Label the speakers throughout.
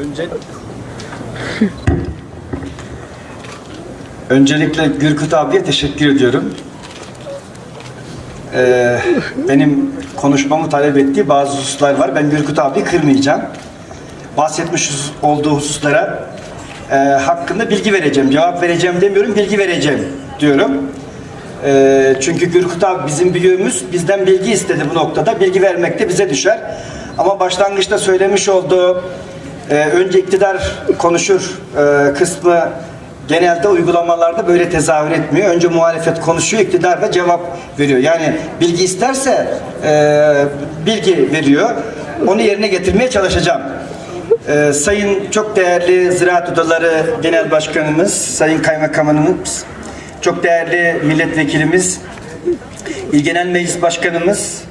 Speaker 1: Önce... Öncelikle Gürkut abiye teşekkür ediyorum. Ee, benim konuşmamı talep ettiği bazı hususlar var. Ben Gürkut abi kırmayacağım. Bahsetmiş olduğu hususlara e, hakkında bilgi vereceğim. Cevap vereceğim demiyorum, bilgi vereceğim diyorum. Ee, çünkü Gürkut abi bizim büyüğümüz bizden bilgi istedi bu noktada. Bilgi vermek de bize düşer. Ama başlangıçta söylemiş olduğu e, önce iktidar konuşur e, kısmı genelde uygulamalarda böyle tezahür etmiyor. Önce muhalefet konuşuyor, iktidar da cevap veriyor. Yani bilgi isterse e, bilgi veriyor. Onu yerine getirmeye çalışacağım. E, sayın çok değerli Ziraat Odaları Genel Başkanımız, Sayın Kaymakamımız, çok değerli milletvekilimiz, İl Genel Meclis Başkanımız,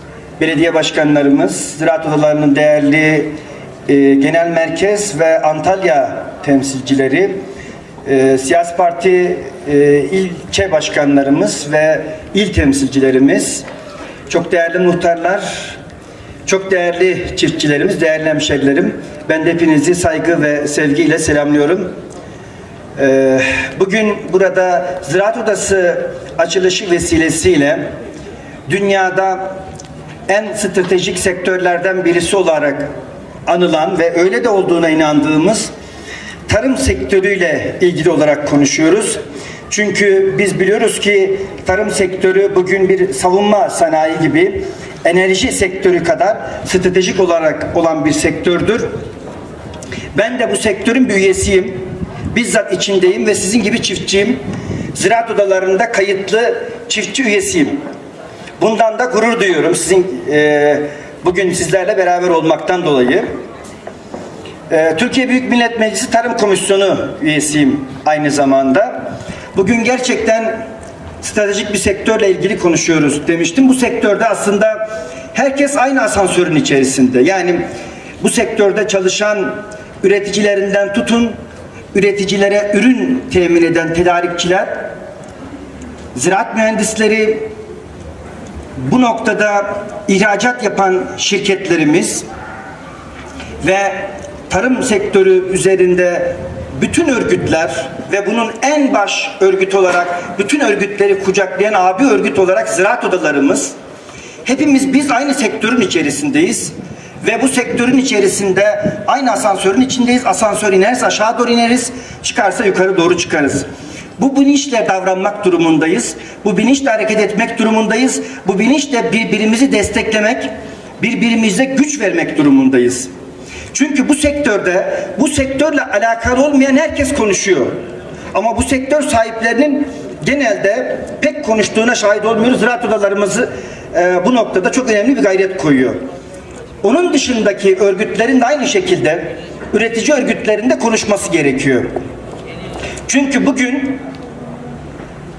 Speaker 1: belediye başkanlarımız, ziraat odalarının değerli e, genel merkez ve Antalya temsilcileri, e, siyasi parti e, ilçe başkanlarımız ve il temsilcilerimiz, çok değerli muhtarlar, çok değerli çiftçilerimiz, değerli hemşerilerim, ben de hepinizi saygı ve sevgiyle selamlıyorum. Ee, Bugün burada Ziraat Odası açılışı vesilesiyle dünyada en stratejik sektörlerden birisi olarak anılan ve öyle de olduğuna inandığımız tarım sektörüyle ilgili olarak konuşuyoruz. Çünkü biz biliyoruz ki tarım sektörü bugün bir savunma sanayi gibi enerji sektörü kadar stratejik olarak olan bir sektördür. Ben de bu sektörün bir üyesiyim. Bizzat içindeyim ve sizin gibi çiftçiyim. Ziraat odalarında kayıtlı çiftçi üyesiyim. Bundan da gurur duyuyorum sizin e, bugün sizlerle beraber olmaktan dolayı. E, Türkiye Büyük Millet Meclisi Tarım Komisyonu üyesiyim aynı zamanda. Bugün gerçekten stratejik bir sektörle ilgili konuşuyoruz demiştim. Bu sektörde aslında herkes aynı asansörün içerisinde. Yani bu sektörde çalışan üreticilerinden tutun üreticilere ürün temin eden tedarikçiler, ziraat mühendisleri, bu noktada ihracat yapan şirketlerimiz ve tarım sektörü üzerinde bütün örgütler ve bunun en baş örgüt olarak bütün örgütleri kucaklayan abi örgüt olarak ziraat odalarımız hepimiz biz aynı sektörün içerisindeyiz ve bu sektörün içerisinde aynı asansörün içindeyiz. Asansör inerse aşağı doğru ineriz, çıkarsa yukarı doğru çıkarız. Bu bilinçle davranmak durumundayız. Bu bilinçle hareket etmek durumundayız. Bu bilinçle birbirimizi desteklemek, birbirimize güç vermek durumundayız. Çünkü bu sektörde, bu sektörle alakalı olmayan herkes konuşuyor. Ama bu sektör sahiplerinin genelde pek konuştuğuna şahit olmuyoruz. Ziraat odalarımızı e, bu noktada çok önemli bir gayret koyuyor. Onun dışındaki örgütlerin de aynı şekilde üretici örgütlerinde konuşması gerekiyor. Çünkü bugün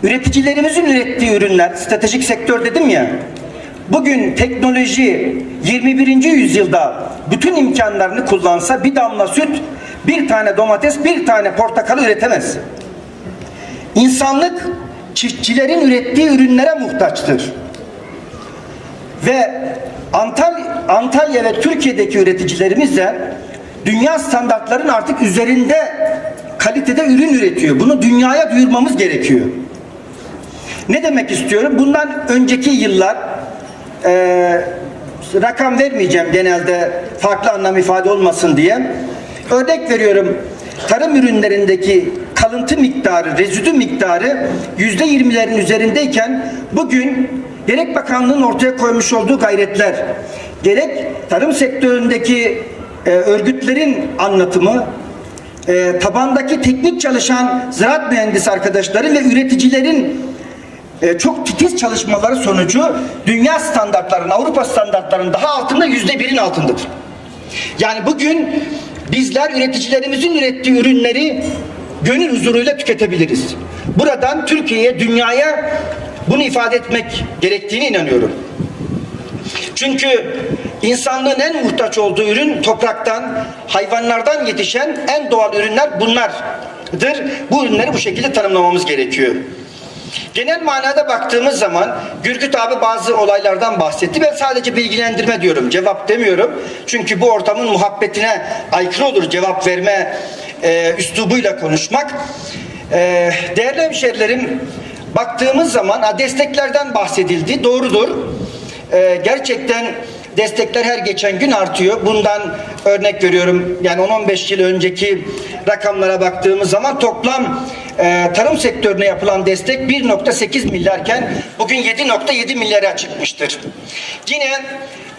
Speaker 1: üreticilerimizin ürettiği ürünler, stratejik sektör dedim ya, bugün teknoloji 21. yüzyılda bütün imkanlarını kullansa bir damla süt, bir tane domates, bir tane portakal üretemez. İnsanlık çiftçilerin ürettiği ürünlere muhtaçtır. Ve Antalya, Antalya ve Türkiye'deki üreticilerimiz de dünya standartlarının artık üzerinde kalitede ürün üretiyor. Bunu dünyaya duyurmamız gerekiyor. Ne demek istiyorum? Bundan önceki yıllar e, rakam vermeyeceğim genelde farklı anlam ifade olmasın diye. Örnek veriyorum. Tarım ürünlerindeki kalıntı miktarı, rezidü miktarı yüzde yirmilerin üzerindeyken bugün gerek bakanlığın ortaya koymuş olduğu gayretler, gerek tarım sektöründeki e, örgütlerin anlatımı, e, tabandaki teknik çalışan ziraat mühendisi arkadaşları ve üreticilerin e, çok titiz çalışmaları sonucu dünya standartlarının, Avrupa standartlarının daha altında yüzde birin altındadır. Yani bugün bizler üreticilerimizin ürettiği ürünleri gönül huzuruyla tüketebiliriz. Buradan Türkiye'ye, dünyaya bunu ifade etmek gerektiğine inanıyorum. Çünkü insanlığın en muhtaç olduğu ürün topraktan, hayvanlardan yetişen en doğal ürünler bunlardır. Bu ürünleri bu şekilde tanımlamamız gerekiyor. Genel manada baktığımız zaman Gürgüt abi bazı olaylardan bahsetti. Ben sadece bilgilendirme diyorum, cevap demiyorum. Çünkü bu ortamın muhabbetine aykırı olur cevap verme e, üslubuyla konuşmak. E, değerli hemşerilerim, baktığımız zaman ha, desteklerden bahsedildi, doğrudur. E, gerçekten destekler her geçen gün artıyor. Bundan örnek veriyorum. Yani 10-15 yıl önceki rakamlara baktığımız zaman toplam e, tarım sektörüne yapılan destek 1.8 milyarken bugün 7.7 milyara çıkmıştır. Yine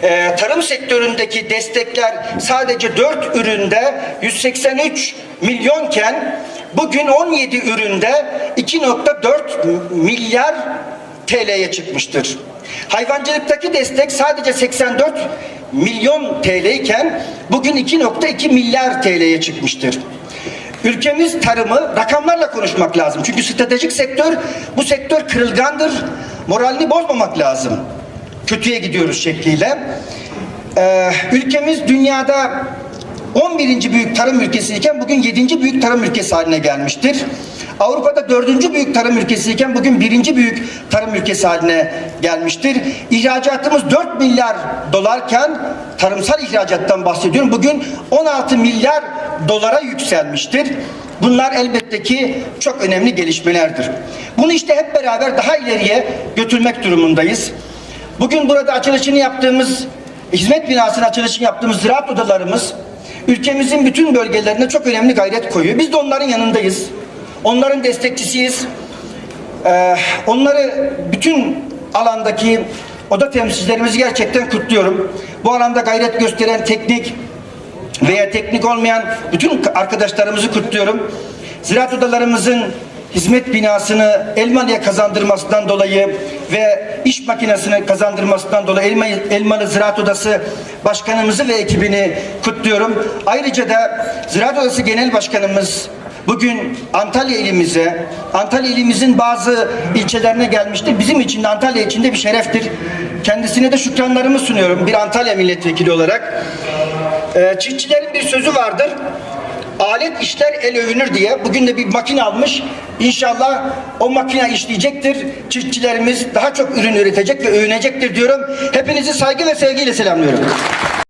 Speaker 1: e, tarım sektöründeki destekler sadece 4 üründe 183 milyonken bugün 17 üründe 2.4 milyar TL'ye çıkmıştır. Hayvancılıktaki destek sadece 84 milyon TL iken bugün 2.2 milyar TL'ye çıkmıştır. Ülkemiz tarımı rakamlarla konuşmak lazım. Çünkü stratejik sektör bu sektör kırılgandır. Moralini bozmamak lazım. Kötüye gidiyoruz şekliyle. Ee, ülkemiz dünyada 11. büyük tarım ülkesiyken bugün 7. büyük tarım ülkesi haline gelmiştir. Avrupa'da 4. büyük tarım ülkesiyken bugün 1. büyük tarım ülkesi haline gelmiştir. İhracatımız 4 milyar dolarken tarımsal ihracattan bahsediyorum. Bugün 16 milyar dolara yükselmiştir. Bunlar elbette ki çok önemli gelişmelerdir. Bunu işte hep beraber daha ileriye götürmek durumundayız. Bugün burada açılışını yaptığımız hizmet binasının açılışını yaptığımız ziraat odalarımız ülkemizin bütün bölgelerine çok önemli gayret koyuyor. Biz de onların yanındayız. Onların destekçisiyiz. Ee, onları bütün alandaki oda temsilcilerimizi gerçekten kutluyorum. Bu alanda gayret gösteren teknik veya teknik olmayan bütün arkadaşlarımızı kutluyorum. Ziraat odalarımızın hizmet binasını Elmalı'ya kazandırmasından dolayı ve iş makinesini kazandırmasından dolayı Elma, Elmalı Ziraat Odası Başkanımızı ve ekibini kutluyorum. Ayrıca da Ziraat Odası Genel Başkanımız bugün Antalya ilimize, Antalya ilimizin bazı ilçelerine gelmiştir. Bizim için de Antalya için de bir şereftir. Kendisine de şükranlarımı sunuyorum bir Antalya milletvekili olarak. Ee, çiftçilerin bir sözü vardır. Alet işler el övünür diye. Bugün de bir makine almış. İnşallah o makine işleyecektir. Çiftçilerimiz daha çok ürün üretecek ve övünecektir diyorum. Hepinizi saygı ve sevgiyle selamlıyorum.